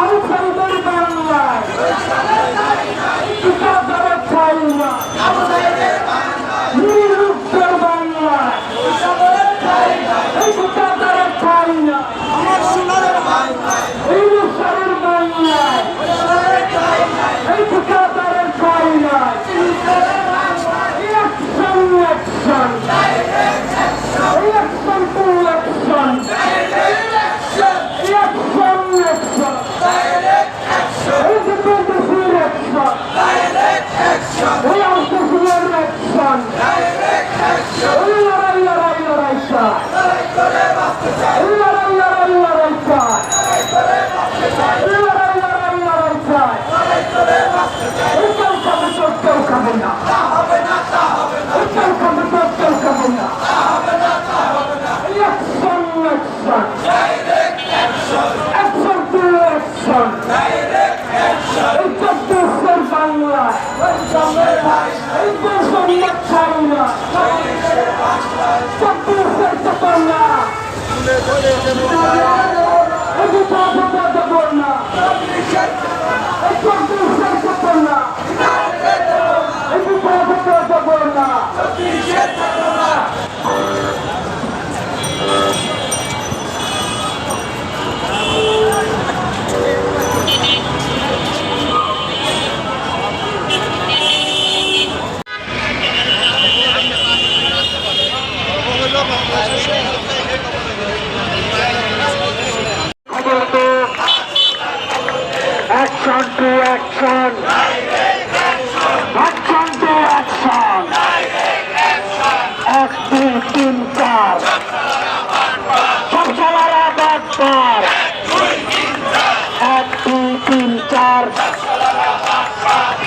আমি আন্তর্জাতিক অ্যাকশন এই লড়াই লড়াই লড়াই চাই লড়াই লড়াই লড়াই লড়াই লড়াই লড়াই চাই এই কেউ খাবে তো কেউ খাবে না এই কেউ খাবে বাংলায়।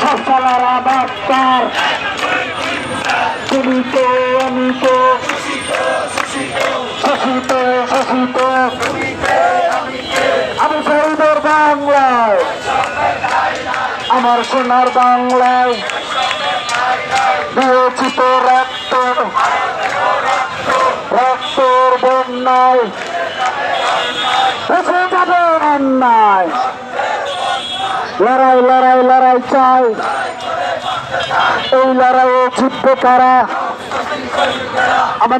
সব সালারা বাটপার তুমি তো আমি তো শোষিত শোষিত। আমি শহীদের বাংলায়, আমার সোনার বাংলায় দিয়েছি তো রক্ত, রক্তর বন্যায়, এসে যাবে অন্যায়। লড়াই লড়াই লড়াই চাই। এই লড়াইয়ে জিতবে কারা?